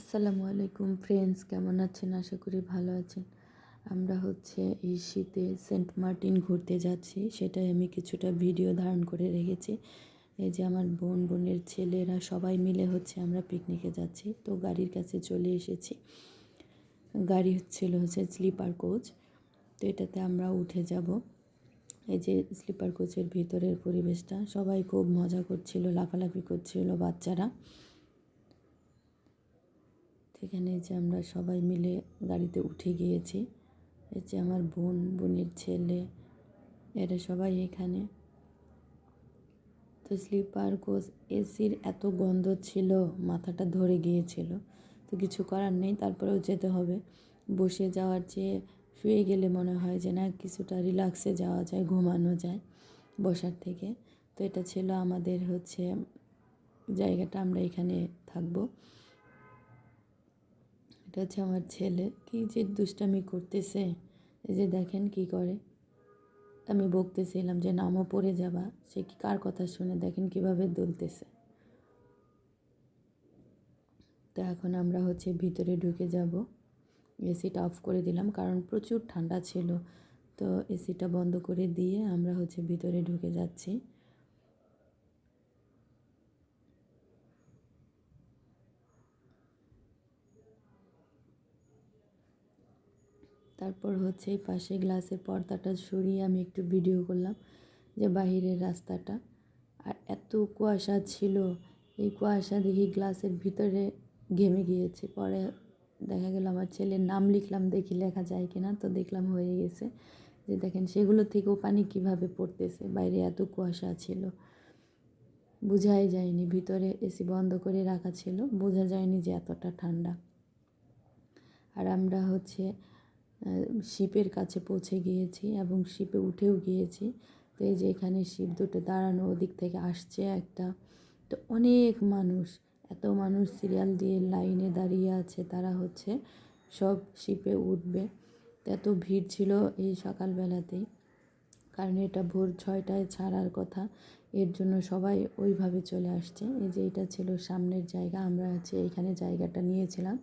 আসসালামু আলাইকুম ফ্রেন্ডস কেমন আছেন? আশা করি ভালো আছেন। আমরা হচ্ছে এই শীতে সেন্ট মার্টিন ঘুরতে যাচ্ছি। সেটাই আমি কিছুটা ভিডিও ধারণ করে রেখেছি। এই যে আমার বোন, বোনের ছেলেরা সবাই মিলে হচ্ছে আমরা পিকনিকে যাচ্ছি। তো গাড়ির কাছে চলে এসেছি। গাড়ি হচ্ছিল হচ্ছে স্লিপার কোচ তো এটাতে আমরা উঠে যাব। এই যে স্লিপার কোচের ভিতরের পরিবেশটা, সবাই খুব মজা করছিল, লাফালাফি করছিল বাচ্চারা। সেখানে যে আমরা সবাই মিলে গাড়িতে উঠে গিয়েছি। এই যে আমার বোন, বোনের ছেলে, এরা সবাই এখানে। তো স্লিপার, কোচ, এসির এত গন্ধ ছিল, মাথাটা ধরে গিয়েছিল। তো কিছু করার নেই, তারপরেও যেতে হবে। বসে যাওয়ার চেয়ে শুয়ে গেলে মনে হয় যে না, কিছুটা রিল্যাক্সে যাওয়া যায়, ঘুমানো যায় বসার থেকে। তো এটা ছিল আমাদের হচ্ছে জায়গাটা, আমরা এখানে থাকব। এটা হচ্ছে আমার ছেলে। কি যে দুষ্টামি করতেছে। এই যে দেখেন কি করে। আমি বকতেছিলাম যে নামও পড়ে যাবা। সে কি কার কথা শুনে দেখেন কীভাবে দুলতেছে। তো এখন আমরা হচ্ছে ভিতরে ঢুকে যাব। এসিটা অফ করে দিলাম কারণ প্রচুর ঠান্ডা ছিল। তো এসিটা বন্ধ করে দিয়ে আমরা হচ্ছে ভিতরে ঢুকে যাচ্ছি। তারপর হচ্ছে এই পাশে গ্লাসের পর্দাটা সরিয়ে আমি একটু ভিডিও করলাম যে বাহিরের রাস্তাটা। আর এত কুয়াশা ছিল, এই কুয়াশা দেখি গ্লাসের ভিতরে ঘেমে গিয়েছে। পরে দেখা গেল আমার ছেলের নাম লিখলাম, দেখি লেখা যায় কিনা। তো দেখলাম হয়ে গেছে যে দেখেন সেগুলো থেকেও পানি কীভাবে পড়তেছে, বাইরে এত কুয়াশা ছিল। বোঝাই যায়নি, ভিতরে এসি বন্ধ করে রাখা ছিল, বোঝা যায়নি যে এতটা ঠান্ডা। আর আমরা হচ্ছে শিপের কাছে পৌঁছে গিয়েছি এবং শিপে উঠেও গিয়েছি। তো এই যে এখানে শিপ দুটো দাঁড়ানো, ওদিক থেকে আসছে একটা। তো অনেক মানুষ, এত মানুষ সিরিয়াল দিয়ে লাইনে দাঁড়িয়ে আছে, তারা হচ্ছে সব শিপে উঠবে। এত ভিড় ছিল এই সকালবেলাতেই, কারণ এটা ভোর ছয়টায় ছাড়ার কথা। এর জন্য সবাই ওইভাবে চলে আসছে। এই যে এটা ছিল সামনের জায়গা, আমরা হচ্ছে এখানে জায়গাটা নিয়েছিলাম।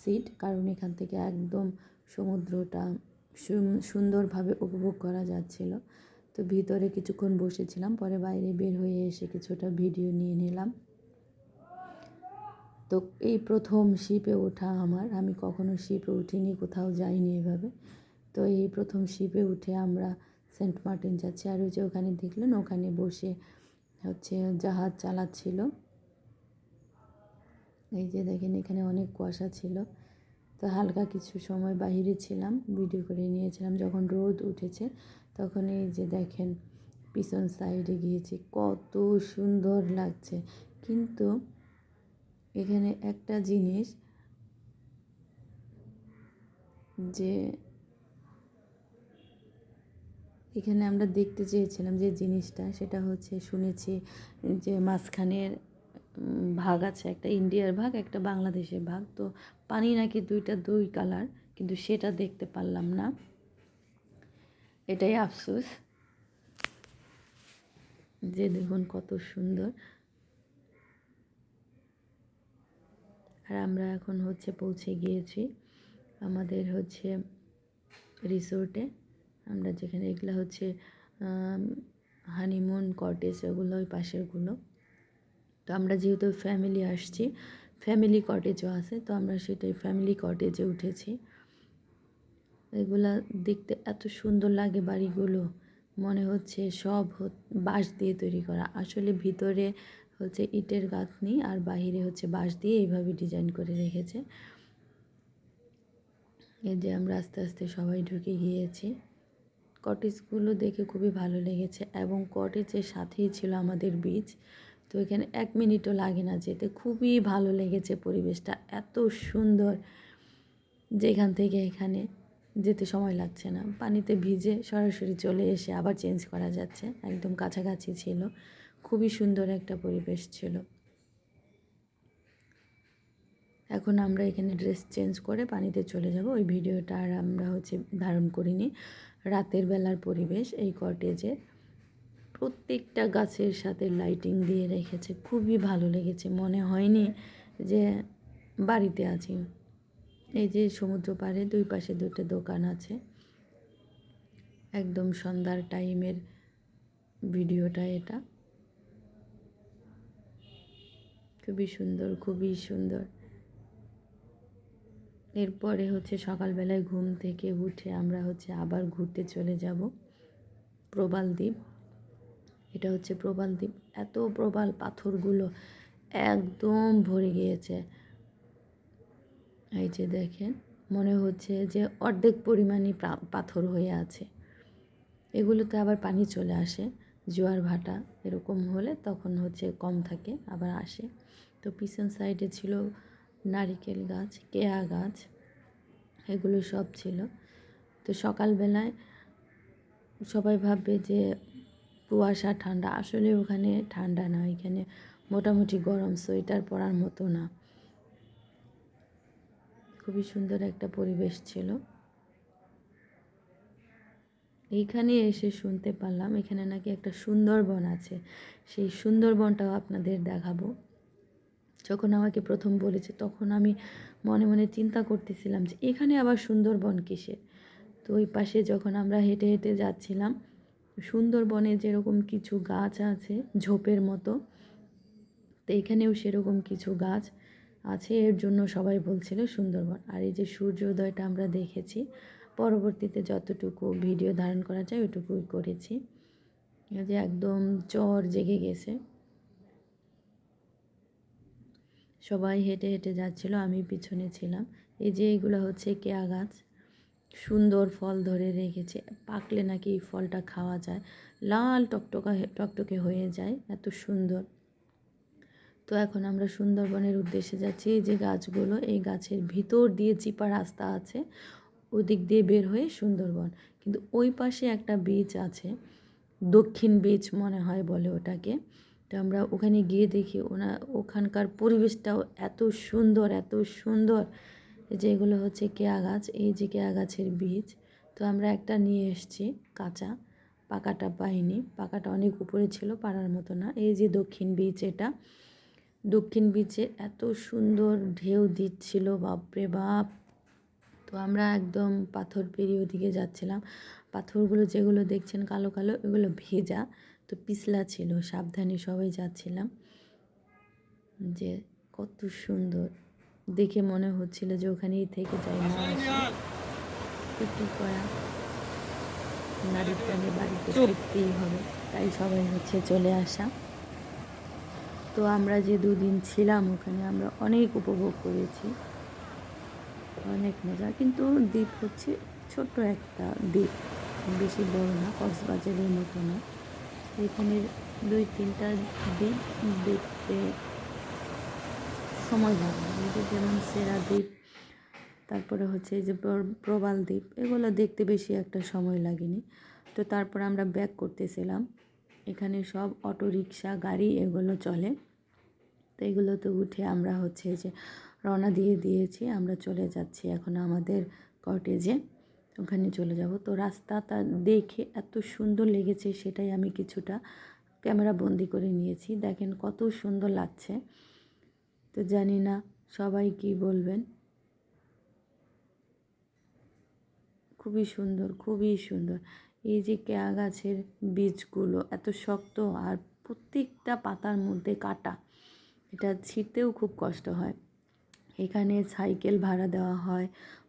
সিট কারণ এখান থেকে একদম সমুদ্রটা সুন্দরভাবে উপভোগ করা যাচ্ছিল। তো ভিতরে কিছুক্ষণ বসেছিলাম, পরে বাইরে বের হয়ে এসে কিছুটা ভিডিও নিয়ে নিলাম। তো এই প্রথম শিপে ওঠা আমার, আমি কখনো শিপে উঠিনি, কোথাও যাইনি এভাবে। তো এই প্রথম শিপে উঠে আমরা সেন্ট মার্টিন যাচ্ছি, আর ওই যে ওখানে দেখলেন, ওখানে বসে হচ্ছে জাহাজ চালাচ্ছিল। এই যে দেখেন এখানে অনেক কুয়াশা ছিল। তো হালকা কিছু সময় বাহিরে ছিলাম ভিডিও করে নিয়েছিলাম। যখন রোদ উঠেছে, তখন এই যে দেখেন পিছন সাইডে গিয়েছি, কত সুন্দর লাগছে। কিন্তু এখানে একটা জিনিস যে এখানে আমরা দেখতে চেয়েছিলাম যে জিনিসটা, সেটা হচ্ছে শুনেছি যে মাঝখানের ভাগ আছে, একটা ইন্ডিয়ার ভাগ, একটা বাংলাদেশের ভাগ। তো পানি নাকি দুইটা দুই কালার, কিন্তু সেটা দেখতে পারলাম না। এটাই আফসোস। যে দেখুন কত সুন্দর। আর আমরা এখন হচ্ছে পৌঁছে গিয়েছি আমাদের হচ্ছে রিসোর্টে। আমরা যেখানে এগুলো হচ্ছে হানিমুন কটেজ ওগুলো ওই পাশেরগুলো। তো আমরা যেহেতু ফ্যামিলি আসছি ফ্যামিলি কটেজও আছে, তো আমরা সেটাই ফ্যামিলি কটেজে উঠেছি। এগুলা দেখতে এত সুন্দর লাগে বাড়িগুলো, মনে হচ্ছে সব বাঁশ দিয়ে তৈরি করা। আসলে ভিতরে হচ্ছে ইটের গাঁথনি আর বাহিরে হচ্ছে বাঁশ দিয়ে এইভাবে ডিজাইন করে রেখেছে। এই যে আমরা আস্তে আস্তে সবাই ঢুকে গিয়েছি। কটেজগুলো দেখে খুবই ভালো লেগেছে এবং কটেজের সাথেই ছিল আমাদের বীচ তো এখানে এক মিনিটও লাগে না যেতে। খুবই ভালো লেগেছে পরিবেশটা, এত সুন্দর। যেখান থেকে এখানে যেতে সময় লাগছে না। পানিতে ভিজে সরাসরি চলে এসে আবার চেঞ্জ করা যাচ্ছে। একদম কাছাকাছি ছিল। খুবই সুন্দর একটা পরিবেশ ছিল। এখন আমরা এখানে ড্রেস চেঞ্জ করে পানিতে চলে যাব। ওই ভিডিওটা আর আমরা হচ্ছে ধারণ করিনি। রাতের বেলার পরিবেশ এই কটেজে প্রত্যেকটা গাছের সাথে লাইটিং দিয়ে রেখেছে। খুবই ভালো লেগেছে। মনে হয়নি যে বাড়িতে আছি। এই যে সমুদ্র পাড়ে দুই পাশে দুটো দোকান আছে। একদম সন্ধ্যার টাইমের ভিডিওটা এটা। খুবই সুন্দর খুবই সুন্দর। এরপরে হচ্ছে সকালবেলায় ঘুম থেকে উঠে আমরা হচ্ছে আবার ঘুরতে চলে যাব। প্রবাল দ্বীপ। এটা হচ্ছে প্রবাল দ্বীপ। এত প্রবাল পাথরগুলো একদম ভরে গিয়েছে। এই যে দেখেন, মনে হচ্ছে যে অর্ধেক পরিমাণই পাথর হয়ে আছে। এগুলোতে আবার পানি চলে আসে, জোয়ার ভাটা এরকম হলে তখন হচ্ছে কম থাকে, আবার আসে। তো পিছন সাইডে ছিল নারিকেল গাছ, কেয়া গাছ, এগুলো সব ছিল। তো সকালবেলায় সবাই ভাববে যে কুয়াশা, ঠান্ডা। আসলে ওখানে ঠান্ডা না, এখানে মোটামুটি গরম, সোয়েটার পরার মতো না। খুবই সুন্দর একটা পরিবেশ ছিল। এইখানে এসে শুনতে পারলাম, এখানে নাকি একটা সুন্দরবন আছে। সেই সুন্দরবনটাও আপনাদের দেখাবো। যখন আমাকে প্রথম বলেছে, তখন আমি মনে মনে চিন্তা করতেছিলাম যে, এখানে আবার সুন্দরবন কিসে তো ওই পাশে যখন আমরা হেঁটে হেঁটে যাচ্ছিলাম সুন্দরবনে যেরকম কিছু গাছ আছে, ঝোপের মতো, তো এখানেও সেরকম কিছু গাছ আছে, এর জন্য সবাই বলছিল সুন্দরবন। আর এই যে সূর্যোদয়টা আমরা দেখেছি, পরবর্তীতে যতটুকু ভিডিও ধারণ করা যায় ওইটুকুই করেছি। যে একদম চর জেগে গেছে। সবাই হেঁটে হেঁটে যাচ্ছিল, আমি পিছনে ছিলাম। এই যে এইগুলো হচ্ছে কেয়া গাছ। সুন্দর ফল ধরে রেখেছে। পাকলে নাকি এই ফলটা খাওয়া যায়। লাল টকটকা টকটকে হয়ে যায়। এত সুন্দর। তো এখন আমরা সুন্দরবনের উদ্দেশ্যে যাচ্ছি। এই যে গাছগুলো, এই গাছের ভিতর দিয়ে চিপা রাস্তা আছে। ওদিক দিয়ে বের হয়ে সুন্দরবন। কিন্তু ওই পাশে একটা বীচ আছে। দক্ষিণ বীচ মনে হয় বলে ওটাকে। তো আমরা ওখানে গিয়ে দেখি ওনা, ওখানকার পরিবেশটাও এত সুন্দর এত সুন্দর। যে এগুলো হচ্ছে কেয়া গাছ, এই যে কেয়া গাছের বীজ, তো আমরা একটা নিয়ে এসেছি কাঁচা। পাকাটা পাইনি, পাকাটা অনেক উপরে ছিল, পাড়ার মতো না। এই যে দক্ষিণ বিচ এটা, দক্ষিণ বিচে এত সুন্দর ঢেউ দিচ্ছিল, বাপরে বাপ। তো আমরা একদম পাথর পেরিয়ে ওদিকে যাচ্ছিলাম। পাথরগুলো যেগুলো দেখছেন কালো কালো, এগুলো ভেজা, তো পিছলা ছিল, সাবধানে সবাই যাচ্ছিলাম। যে কত সুন্দর। দেখে মনে হচ্ছিল যে ওখানেই থেকে যাই না কী করা নারীর প্রাণে বাড়িতে ফিরতেই হবে তাই সবাই হচ্ছে চলে আসা। তো আমরা যে দুদিন ছিলাম ওখানে আমরা অনেক উপভোগ করেছি। অনেক মজা কিন্তু দ্বীপ হচ্ছে ছোট্ট একটা দ্বীপ। বেশি বড় না কক্সবাজারের মতো না। এখানে দুই তিনটা দ্বীপ দেখতে সময় লাগে। যে যেমন সেরা দ্বীপ, তারপরে হচ্ছে এই যে প্রবাল দ্বীপ, এগুলো দেখতে বেশি একটা সময় লাগেনি। তো তারপর আমরা ব্যাক করতেছিলাম। এখানে সব অটো রিক্সা গাড়ি এগুলো চলে। তো এগুলোতে উঠে আমরা হচ্ছে যে রওনা দিয়ে দিয়েছি, আমরা চলে যাচ্ছি এখন আমাদের কটেজে ওখানে চলে যাব। তো রাস্তাটা দেখে এত সুন্দর লেগেছে সেটাই আমি কিছুটা ক্যামেরা বন্দি করে নিয়েছি। দেখেন কত সুন্দর লাগছে। তো জানি না সবাই কি বলবেন। খুবই সুন্দর খুবই সুন্দর। এই যে কেয়া গাছের বীজগুলো এত শক্ত আর প্রত্যেকটা পাতার মধ্যে কাটা, এটা ছিঁড়তেও খুব কষ্ট হয়। এখানে সাইকেল ভাড়া দেওয়া হয়,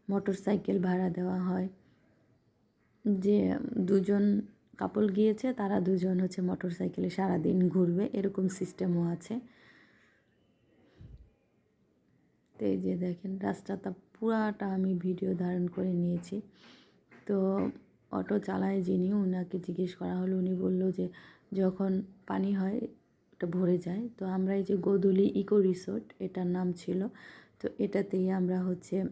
মোটর সাইকেল ভাড়া দেওয়া হয়। যে দুজন কাপল গিয়েছে, তারা দুজন হচ্ছে মোটর সাইকেলে সারাদিন ঘুরবে, এরকম সিস্টেমও আছে। তো এই যে দেখেন, রাস্তাটা পুরাটা আমি ভিডিও ধারণ করে নিয়েছি। তো অটো চালায় যিনি ওনাকে জিজ্ঞেস করা হলো, উনি বলল যে যখন পানি হয় ওটা ভরে যায়। তো আমরা এই যে গোদুলি ইকো রিসোর্ট, এটার নাম ছিল। তো এটাতেই আমরা হচ্ছে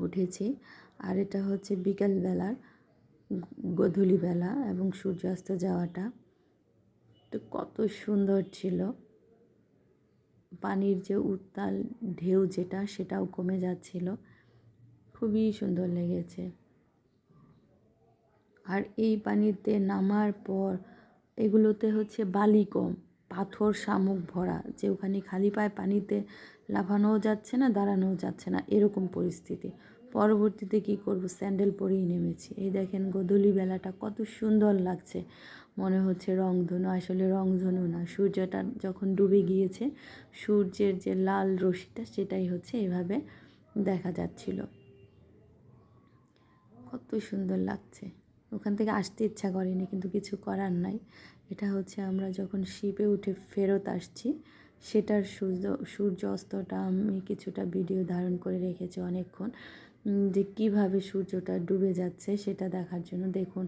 উঠেছি। আর এটা হচ্ছে বিকালবেলার গধূলিবেলা এবং সূর্যাস্ত যাওয়াটা। তো কত সুন্দর ছিল। পানির যে উত্তাল ঢেউ যেটা, সেটাও কমে যাচ্ছিল। খুবই সুন্দর লেগেছে। আর এই পানিতে নামার পর এগুলোতে হচ্ছে বালি কম, পাথর শামুক ভরা, যে ওখানে খালি পায়ে পানিতে লাফানোও যাচ্ছে না, দাঁড়ানোও যাচ্ছে না, এরকম পরিস্থিতি। পরবর্তীতে কি করব? স্যান্ডেল পরেই নেমেছি। এই দেখেন গোধূলি বেলাটা কত সুন্দর লাগছে। মনে হচ্ছে রংধনু, আসলে রংধনু না। সূর্যটা যখন ডুবে গিয়েছে, সূর্যের যে লাল রশ্মিটা, সেটাই হচ্ছে এভাবে দেখা যাচ্ছিল। কত সুন্দর লাগছে। ওখান থেকে আসতে ইচ্ছা করেনি, কিন্তু কিছু করার নাই। এটা হচ্ছে আমরা যখন শিপে উঠে ফেরত আসছি, সেটার সূর্য সূর্য অস্তটা আমি কিছুটা ভিডিও ধারণ করে রেখেছি অনেকক্ষণ যে কীভাবে সূর্যটা ডুবে যাচ্ছে, সেটা দেখার জন্য। দেখুন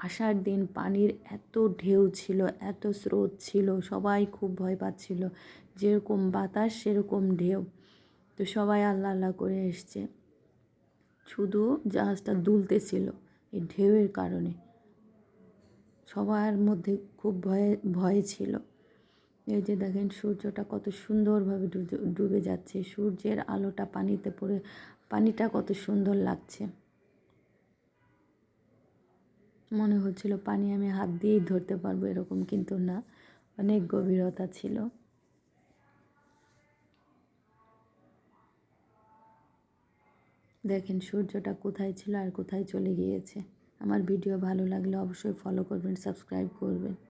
আসার দিন পানির এত ঢেউ ছিল, এত স্রোত ছিল, সবাই খুব ভয় পাচ্ছিল, যেরকম বাতাস সেরকম ঢেউ। তো সবাই আল্লাহ আল্লাহ করে এসছে। শুধু জাহাজটা দুলতেছিল এই ঢেউয়ের কারণে। সবার মধ্যে খুব ভয়ে, ভয় ছিল। এই যে দেখেন সূর্যটা কত সুন্দরভাবে ডুবে যাচ্ছে। সূর্যের আলোটা পানিতে পড়ে, পানিটা কত সুন্দর লাগছে। মনে হচ্ছিল, পানি আমি হাত দিয়েই ধরতে পারব, এরকম কিন্তু না। অনেক গভীরতা ছিল। দেখেন, সূর্যটা কোথায় ছিল আর কোথায় চলে গিয়েছে। আমার ভিডিও ভালো লাগলে অবশ্যই ফলো করবেন সাবস্ক্রাইব করবেন।